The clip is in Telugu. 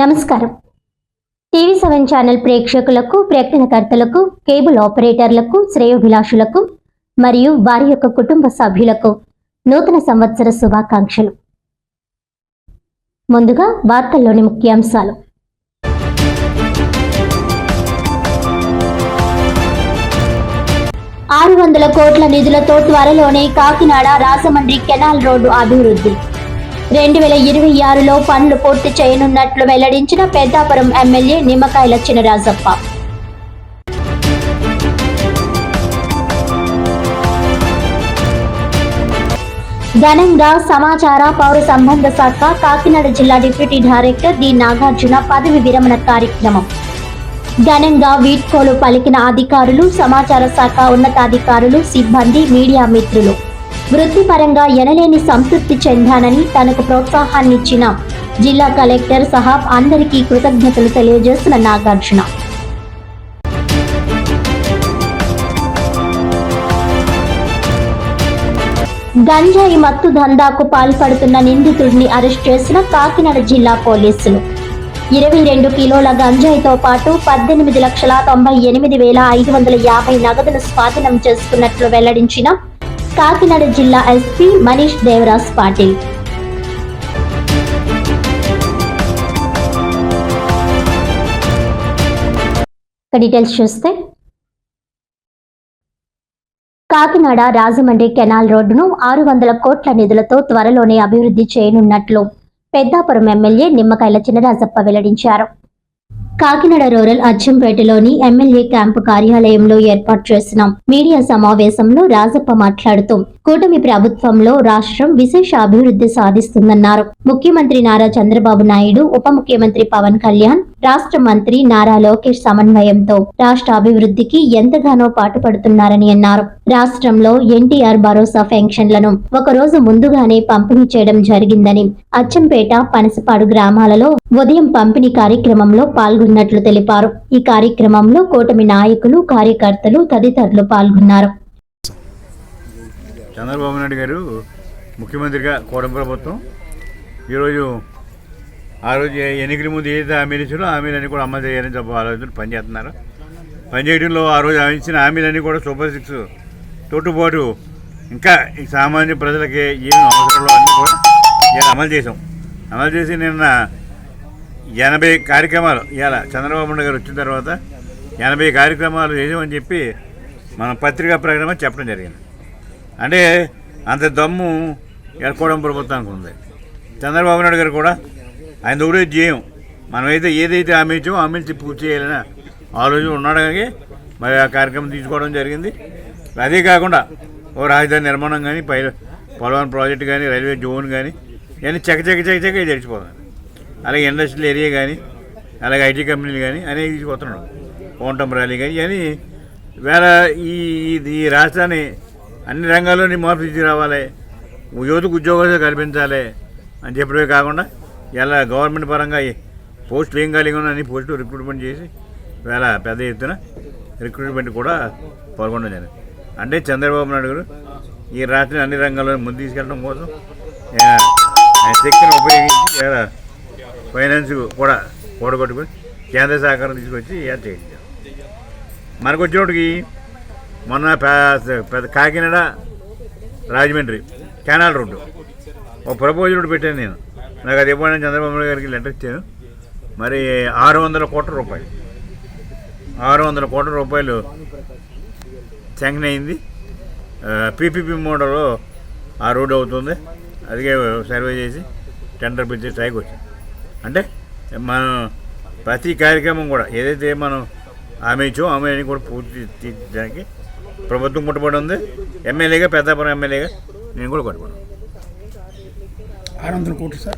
నమస్కారం. టీవీ సెవెన్ ఛానల్ ప్రేక్షకులకు ప్రకటనకర్తలకు కేబుల్ ఆపరేటర్లకు శ్రేయోభిలాషులకు మరియు వారి యొక్క కుటుంబ సభ్యులకు నూతన సంవత్సర శుభాకాంక్షలు. ముందుగా వార్తల్లోని ముఖ్యాంశాలు. ఆరు వందల కోట్ల నిధులతో త్వరలోనే కాకినాడ రాజమండ్రి కెనాల్ రోడ్డు అభివృద్ధి. రెండు వేల ఇరవై ఆరులో పనులు పూర్తి చేయనున్నట్లు వెల్లడించిన పెద్దాపురం ఎమ్మెల్యే నిమ్మకాయల చినరాజప్ప. ఘనంగా సమాచార పౌర సంబంధ శాఖ కాకినాడ జిల్లా డిప్యూటీ డైరెక్టర్ డి. నాగార్జున పదవి విరమణ కార్యక్రమం. ఘనంగా వీడ్కోలు పలికిన అధికారులు సమాచార శాఖ ఉన్నతాధికారులు సిబ్బంది మీడియా మిత్రులు. వృత్తిపరంగా ఎనలేని సంతృప్తి చెందానని తనకు ప్రోత్సాహాన్నిచ్చిన జిల్లా కలెక్టర్ సహా అందరికీ కృతజ్ఞతలు తెలియజేస్తున్న నాగార్జున. గంజాయి మత్తు దందాకు పాల్పడుతున్న నిందితుడిని అరెస్ట్ చేసిన కాకినాడ జిల్లా పోలీసులు. ఇరవై రెండు కిలోల గంజాయితో పాటు పద్దెనిమిది లక్షల తొంభై ఎనిమిది వేల ఐదు వందల యాభై నగదును స్వాధీనం చేసుకున్నట్లు వెల్లడించిన కాకినాడ జిల్లా ఎస్పీ మనీష్ దేవరాజ్ పాటిల్. డీటెయిల్స్ చూస్తే కాకినాడ రాజమండ్రి కెనాల్ రోడ్డును ఆరు వందల కోట్ల నిధులతో త్వరలోనే అభివృద్ధి చేయనున్నట్లు పెద్దాపురం ఎమ్మెల్యే నిమ్మకాయల చినరాజప్ప వెల్లడించారు. కాకినాడ రూరల్ అచ్చంపేటలోని ఎమ్మెల్యే క్యాంపు కార్యాలయంలో ఏర్పాటు చేసిన మీడియా సమావేశంలో రాజప్ప మాట్లాడుతూ కూటమి ప్రభుత్వంలో రాష్ట్రం విశేష అభివృద్ధి సాధిస్తుందన్నారు. ముఖ్యమంత్రి నారా చంద్రబాబు నాయుడు ఉప ముఖ్యమంత్రి పవన్ కళ్యాణ్ రాష్ట్ర మంత్రి నారా లోకేష్ సమన్వయంతో రాష్ట్ర అభివృద్ధికి ఎంతగానో పాటుపడుతున్నారని అన్నారు. రాష్ట్రంలో ఎన్టీఆర్ భరోసా పెన్షన్లను ఒక రోజు ముందుగానే పంపిణీ చేయడం జరిగిందని అచ్చంపేట పనసపాడు గ్రామాలలో ఉదయం పంపిణీ కార్యక్రమంలో పాల్గొన్నట్లు తెలిపారు. ఈ కార్యక్రమంలో కూటమి నాయకులు కార్యకర్తలు తదితరులు పాల్గొన్నారు. చంద్రబాబు నాయుడు గారు ముఖ్యమంత్రిగా కూటమి ప్రభుత్వం ఈరోజు ఆ రోజు ఎన్నికల ముందు ఏదైతే హామీలు ఇచ్చారో హామీలన్నీ కూడా అమలు చేయాలని చెప్పి ఆలోచన పనిచేస్తున్నారు పనిచేయడంలో ఆ రోజు ఆమె ఇచ్చిన హామీలన్నీ కూడా సూపర్ సిక్స్ తోటుబాటు ఇంకా ఈ సామాన్య ప్రజలకి ఏమి అవసరంలో అన్నీ కూడా ఇలా అమలు చేసాం అమలు చేసి నిన్న ఎనభై కార్యక్రమాలు ఇలా చంద్రబాబు నాయుడు గారు వచ్చిన తర్వాత ఎనభై కార్యక్రమాలు చేసామని చెప్పి మన పత్రికా ప్రకటన చెప్పడం జరిగింది. అంటే అంత దమ్ము ఎలకోవడం ప్రభుత్వానికి ఉంది. చంద్రబాబు నాయుడు గారు కూడా ఆయన దూరే చేయం. మనమైతే ఏదైతే హామీ ఇచ్చామో హామీలు పూర్తి చేయాలని ఆలోచన ఉన్నాడు కానీ మరి ఆ కార్యక్రమం తీసుకోవడం జరిగింది. అదే కాకుండా ఓ రాజధాని నిర్మాణం కానీ పై పోలవరం ప్రాజెక్ట్ కానీ రైల్వే జోన్ కానీ ఇవన్నీ చెక్క చెక్క చెక్క చెక్క తెరిచిపోతుంది అలాగే ఇండస్ట్రియల్ ఏరియా కానీ అలాగే ఐటీ కంపెనీలు కానీ అనేవి తీసుకొస్తున్నాడు. కోంటం ర్యాలీ కానీ ఇవన్నీ వేళ ఈ ఈ- ఈ రాష్ట్రాన్ని అన్ని రంగాల్లోని మార్పు తీసుకురావాలి. యువతకు ఉద్యోగాలు కల్పించాలి అని చెప్పడమే కాకుండా ఇలా గవర్నమెంట్ పరంగా ఈ పోస్టులు ఏం కలిగి ఉన్నా అన్ని పోస్టులు రిక్రూట్మెంట్ చేసి వేళ పెద్ద ఎత్తున రిక్రూట్మెంట్ కూడా పాల్గొనడం జరిగింది. అంటే చంద్రబాబు నాయుడు గారు ఈ రాష్ట్రాన్ని అన్ని రంగాల్లో ముందు తీసుకెళ్ళడం కోసం ఆయన శక్తిని ఉపయోగించి ఇలా ఫైనాన్స్ కూడా కూడగొట్టుకుని కేంద్ర సహకారం తీసుకొచ్చి ఇలా చేయించారు. మనకు వచ్చేటికి మొన్న పెద్ద కాకినాడ రాజమండ్రి కెనాల్ రోడ్డు. ఒక ప్రపోజల్ పెట్టాను నేను. నాకు అది ఇవ్వడానికి చంద్రబాబు నాయుడు గారికి లెటర్ ఇచ్చాను. మరి ఆరు వందల కోట్ల రూపాయలు. ఆరు వందల కోట్ల రూపాయలు శాంక్షన్ అయింది. పీపీపీ మోడల్ ఆ రోడ్ అవుతుంది. అదిగే సర్వే చేసి టెండర్ పిలిచి స్ట్రైక్ వచ్చింది అంటే మనం ప్రతి కార్యక్రమం కూడా ఏదైతే మనం ఆమె ఇచ్చో ఆమె అని కూడా పూర్తి తీర్చడానికి ప్రభుత్వం కొట్టుబడి ఉంది. ఎమ్మెల్యేగా పెద్దాపురం ఎమ్మెల్యేగా నేను కూడా కొట్టుబడి ఆరు వందల కోట్లు సార్.